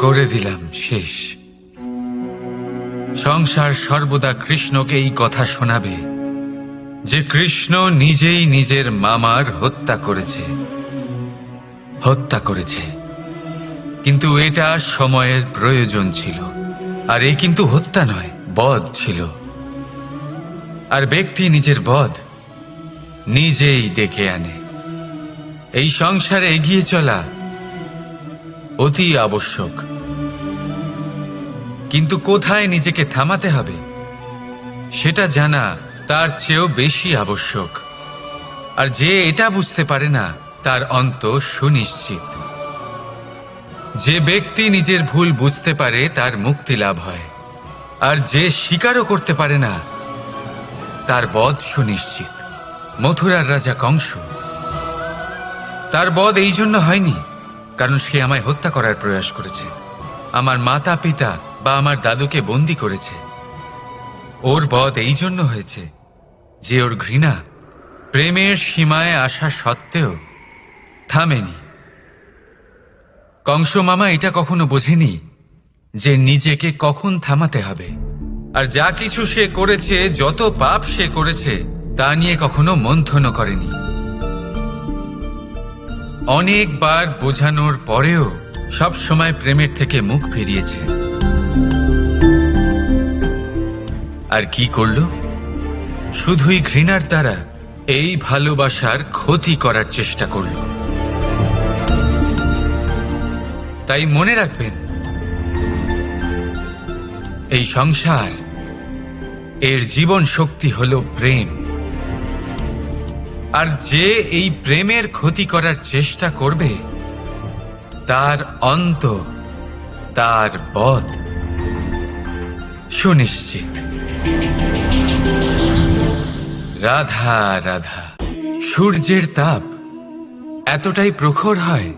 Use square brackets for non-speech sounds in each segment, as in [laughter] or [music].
করে দিলাম শেষ। সংসার সর্বদা কৃষ্ণকে এই কথা শোনাবে, যে কৃষ্ণ নিজেই নিজের মামার হত্যা করেছে। হত্যা করেছে। কিন্তু এটা সময়ের প্রয়োজন ছিল, আর এই কিন্তু হত্যা নয়, বধ ছিল। আর ব্যক্তি নিজের বধ নিজেই ডেকে আনে। এই সংসারে এগিয়ে চলা অতি আবশ্যক। কিন্তু কোথায় নিজেকে থামাতে হবে? সেটা জানা তার চেয়েও বেশি আবশ্যক। আর যে এটা বুঝতে পারে না, তার অন্ত সুনিশ্চিত। যে ব্যক্তি নিজের ভুল বুঝতে পারে, তার মুক্তি লাভ হয়। আর যে স্বীকারও করতে পারে না, তার বধ সুনিশ্চিত। মথুরার রাজা কংস। তার বধ এই জন্য হয়নি, কারণ সে আমায় হত্যা করার প্রয়াস করেছে। আমার মাতা পিতা বা আমার দাদুকে বন্দি করেছে। ওর বধ এই জন্য হয়েছে যে ওর ঘৃণা প্রেমের সীমায় আসা সত্ত্বেও থামেনি। কংস মামা এটা কখনো বোঝেনি যে নিজেকে কখন থামাতে হবে। আর যা কিছু সে করেছে, যত পাপ সে করেছে, তা নিয়ে কখনো মন্থন করেনি। অনেকবার বোঝানোর পরেও সব সময় প্রেমের থেকে মুখ ফিরিয়েছে। আর কি করল? শুধুই ঘৃণার দ্বারা এই ভালোবাসার ক্ষতি করার চেষ্টা করল। তাই মনে রাখবেন, এই সংসার, এর জীবন শক্তি হল প্রেম। আর যে এই প্রেমের ক্ষতি করার চেষ্টা করবে, তার অন্ত, তার বধ সুনিশ্চিত। রাধা রাধা। সূর্যের তাপ এতটাই প্রখর হয়,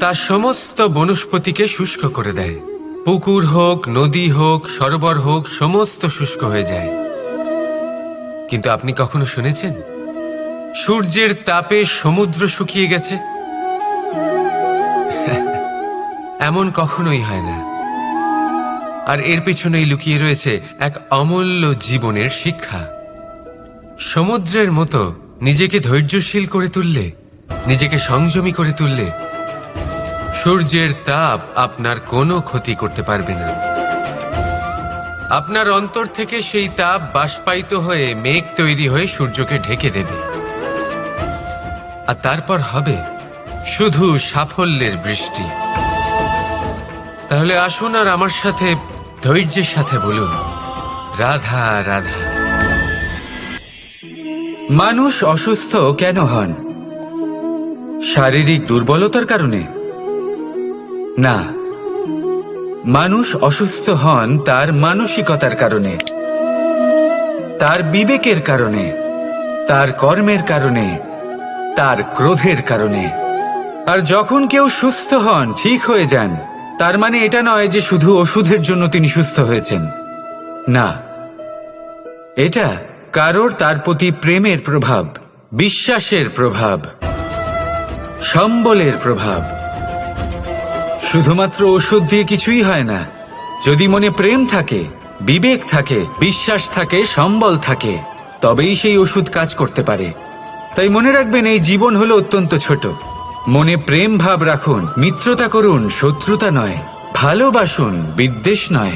তা সমস্ত বনস্পতিকে শুষ্ক করে দেয়। পুকুর হোক, নদী হোক, সরোবর হোক, সমস্ত শুষ্ক হয়ে যায়। কিন্তু আপনি কখনো শুনেছেন? সূর্যের তাপে সমুদ্র শুকিয়ে গেছে? [laughs] এমন কখনোই হয় না। আর এর পেছনেই লুকিয়ে রয়েছে এক অমূল্য জীবনের শিক্ষা। সমুদ্রের মতো নিজেকে ধৈর্যশীল করে তুললে, নিজেকে সংযমী করে তুললে, সূর্যের তাপ আপনার কোনো ক্ষতি করতে পারবে না। আপনার অন্তর থেকে সেই তাপ বাষ্পায়িত হয়ে মেঘ তৈরি হয়ে সূর্যকে ঢেকে দেবে। আর তারপর হবে শুধু সাফল্যের বৃষ্টি। তাহলে আসুন আর আমার সাথে ধৈর্যের সাথে বলুন, রাধা রাধা। মানুষ অসুস্থ কেন হন? শারীরিক দুর্বলতার কারণে? না, মানুষ অসুস্থ হন তার মানসিকতার কারণে, তার বিবেকের কারণে, তার কর্মের কারণে, তার ক্রোধের কারণে। আর যখন কেউ সুস্থ হন, ঠিক হয়ে যান। তার মানে এটা নয় যে শুধু ওষুধের জন্য তিনি সুস্থ হয়েছেন। না। এটা কারোর তার প্রতি প্রেমের প্রভাব, বিশ্বাসের প্রভাব, সম্বলের প্রভাব। শুধুমাত্র ওষুধ দিয়ে কিছুই হয় না। যদি মনে প্রেম থাকে, বিবেক থাকে, বিশ্বাস থাকে, সম্বল থাকে, তবেই সেই ওষুধ কাজ করতে পারে। তাই মনে রাখবেন, এই জীবন হলো অত্যন্ত ছোট। মনে প্রেম ভাব রাখুন, মিত্রতা করুন, শত্রুতা নয়, ভালোবাসুন, বিদ্বেষ নয়।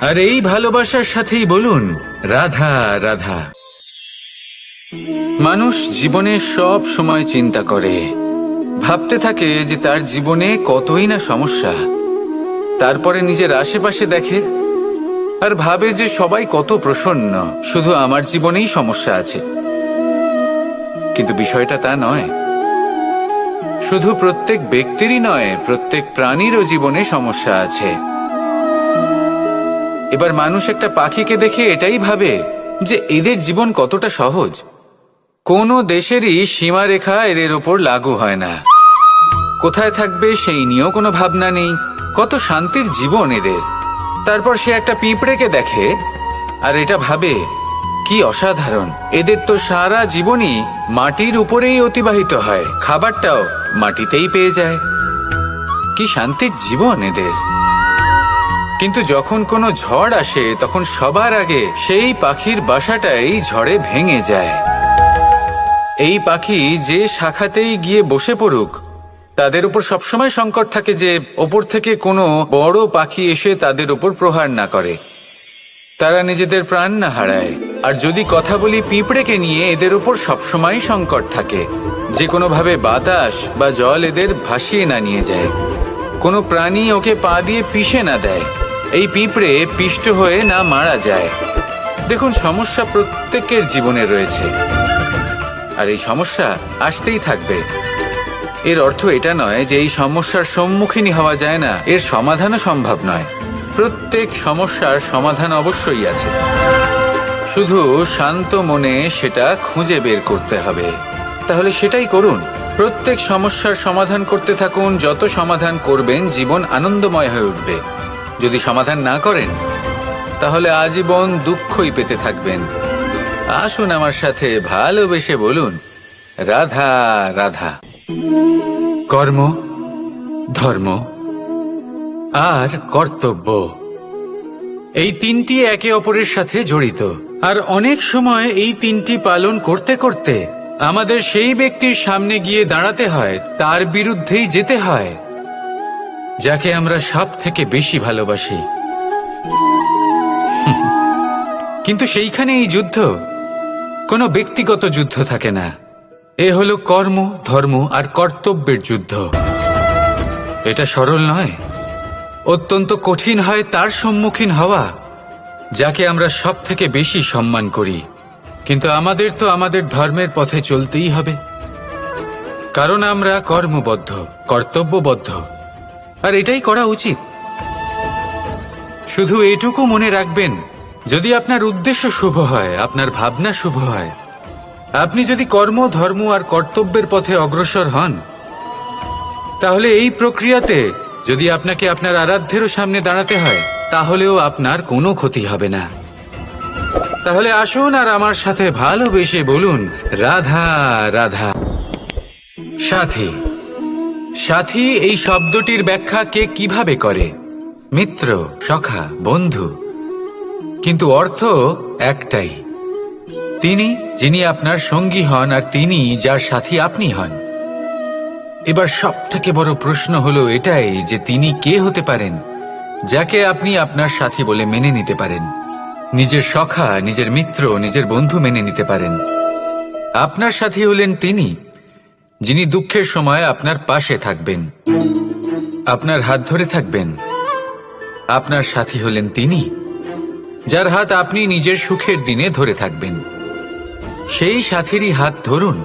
আর এই ভালোবাসার সাথেই বলুন, রাধা রাধা। মানুষ জীবনে সব সময় চিন্তা করে। ভাবতে থাকে যে তার জীবনে কতই না সমস্যা। তারপরে নিজের আশেপাশে দেখে আর ভাবে যে সবাই কত প্রসন্ন, শুধু আমার জীবনেই সমস্যা আছে। কিন্তু বিষয়টা তা নয়। শুধু প্রত্যেক ব্যক্তিরই নয়, প্রত্যেক প্রাণীরও জীবনে সমস্যা আছে। এবার মানুষ একটা পাখিকে দেখে এটাই ভাবে যে এদের জীবন কতটা সহজ। কোনো দেশেরই সীমারেখা এদের ওপর লাগু হয় না। কোথায় থাকবে সেই নিয়েও কোনো ভাবনা নেই। কত শান্তির জীবন এদের। তারপর সে একটা পিঁপড়েকে দেখে, আর এটা ভাবে, কি অসাধারণ। এদের তো সারা জীবনই মাটির উপরেই অতিবাহিত হয়, খাবারটাও মাটিতেই পেয়ে যায়। কি শান্তির জীবন এদের। কিন্তু যখন কোনো ঝড় আসে, তখন সবার আগে সেই পাখির বাসাটাই ঝড়ে ভেঙে যায়। এই পাখি যে শাখাতেই গিয়ে বসে পড়ুক, তাদের উপর সবসময় সংকট থাকে যে ওপর থেকে কোনো বড় পাখি এসে তাদের উপর প্রহার না করে। তারা নিজেদের প্রাণ না হারায়। আর যদি কথা বলি পিঁপড়েকে নিয়ে, এদের উপর সবসময় সংকট থাকে। যে কোনোভাবে বাতাস বা জল এদের ভাসিয়ে না নিয়ে যায়। কোনো প্রাণী ওকে পা দিয়ে পিষে না দেয়। এই পিঁপড়ে পিষ্ট হয়ে না মারা যায়। দেখুন, সমস্যা প্রত্যেকের জীবনে রয়েছে। আর এই সমস্যা আসতেই থাকবে। এর অর্থ এটা নয় যে এই সমস্যার সম্মুখীনই হওয়া যায় না। এর সমাধানও সম্ভব নয়। প্রত্যেক সমস্যার সমাধান অবশ্যই আছে। শুধু শান্ত মনে সেটা খুঁজে বের করতে হবে। তাহলে সেটাই করুন। প্রত্যেক সমস্যার সমাধান করতে থাকুন, যত সমাধান করবেন, জীবন আনন্দময় হয়ে উঠবে। যদি সমাধান না করেন, তাহলে আজীবন দুঃখই পেতে থাকবেন। আসুন আমার সাথে ভালোবেসে বলুন, রাধা রাধা। কর্ম, ধর্ম, আর কর্তব্য। এই তিনটি একে অপরের সাথে জড়িত। আর অনেক সময় এই তিনটি পালন করতে করতে আমাদের সেই ব্যক্তির সামনে গিয়ে দাঁড়াতে হয়, তার বিরুদ্ধেই যেতে হয়, যাকে আমরা সব থেকে বেশি ভালোবাসি। কিন্তু সেইখানে এই যুদ্ধ, কোনো ব্যক্তিগত যুদ্ধ থাকে না। এ হলো কর্ম, ধর্ম আর কর্তব্যের যুদ্ধ। এটা সরল নয়। অত্যন্ত কঠিন হয় তার সম্মুখীন হওয়া। যাকে আমরা সব থেকে বেশি সম্মান করি। কিন্তু আমাদের তো আমাদের ধর্মের পথে চলতেই হবে। কারণ আমরা কর্মবদ্ধ, কর্তব্যবদ্ধ। আর এটাই করা উচিত। শুধু এটুকু মনে রাখবেন, যদি আপনার উদ্দেশ্য শুভ হয়, আপনার ভাবনা শুভ হয়, আপনি যদি কর্ম, ধর্ম আর কর্তব্যের পথে অগ্রসর হন, তাহলে এই প্রক্রিয়াতে যদি আপনাকে আপনার আরাধ্যেরও সামনে দাঁড়াতে হয় তাহলেও আপনার কোনো ক্ষতি হবে না। তাহলে আসুন আর আমার সাথে ভালোবেসে বলুন, রাধা রাধা। সাথী সাথী, এই শব্দটির ব্যাখ্যা কে কীভাবে করে? মিত্র, সখা, বন্ধু। কিন্তু অর্থ একটাই। তিনি, যিনি আপনার সঙ্গী হন আর তিনি যার সাথী আপনি হন। এবার সব থেকে বড় প্রশ্ন হলো এটাই যে তিনি কে হতে পারেন? যাকে আপনি আপনার সাথী বলে মেনে নিতে পারেন। নিজের সখা, নিজের মিত্র, নিজের বন্ধু মেনে নিতে পারেন। আপনার সাথী হলেন তিনি, যিনি দুঃখের সময় আপনার পাশে থাকবেন, আপনার হাত ধরে থাকবেন। আপনার সাথী হলেন তিনি, যার হাত আপনি নিজের সুখের দিনে ধরে থাকবেন। সেই সাথীরই হাত ধরুন।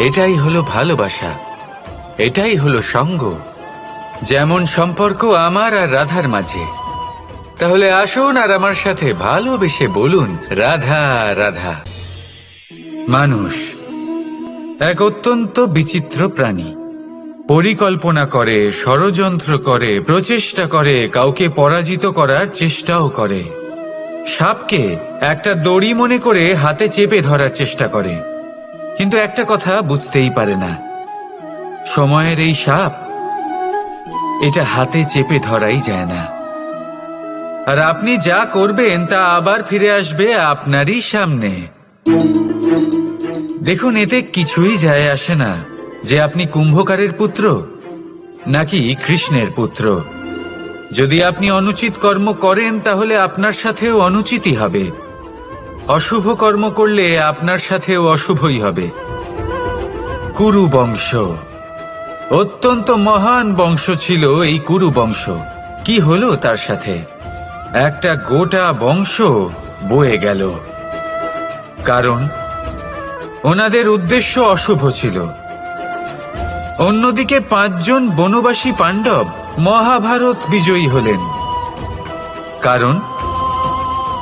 এটাই হলো ভালোবাসা। এটাই হলো সঙ্গ। যেমন সম্পর্ক আমার আর রাধার মাঝে। তাহলে আসুন আর আমার সাথে ভালোবেসে বলুন, রাধা রাধা। মানুষ এক অত্যন্ত বিচিত্র প্রাণী। পরিকল্পনা করে, ষড়যন্ত্র করে, প্রচেষ্টা করে, কাউকে পরাজিত করার চেষ্টাও করে। সাপকে একটা দড়ি মনে করে হাতে চেপে ধরার চেষ্টা করে। কিন্তু একটা কথা বুঝতেই পারে না। সময়ের এই সাপ, এটা হাতে চেপে ধরাই যায় না। আর আপনি যা করবেন, তা আবার ফিরে আসবে আপনারই সামনে। দেখুন, এতে কিছুই যায় আসে না যে আপনি কুম্ভকারের পুত্র নাকি কৃষ্ণের পুত্র। যদি আপনি অনুচিত কর্ম করেন, তাহলে আপনার সাথেও অনুচিতই হবে। অশুভ কর্ম করলে আপনার সাথেও অশুভই হবে। কুরু বংশ। অত্যন্ত মহান বংশ ছিল এই কুরু বংশ। কি হলো তার সাথে? একটা গোটা বংশ বয়ে গেল। কারণ, ওনাদের উদ্দেশ্য অশুভ ছিল। অন্যদিকে পাঁচজন বনবাসী পাণ্ডব মহাভারত বিজয়ী হলেন। কারণ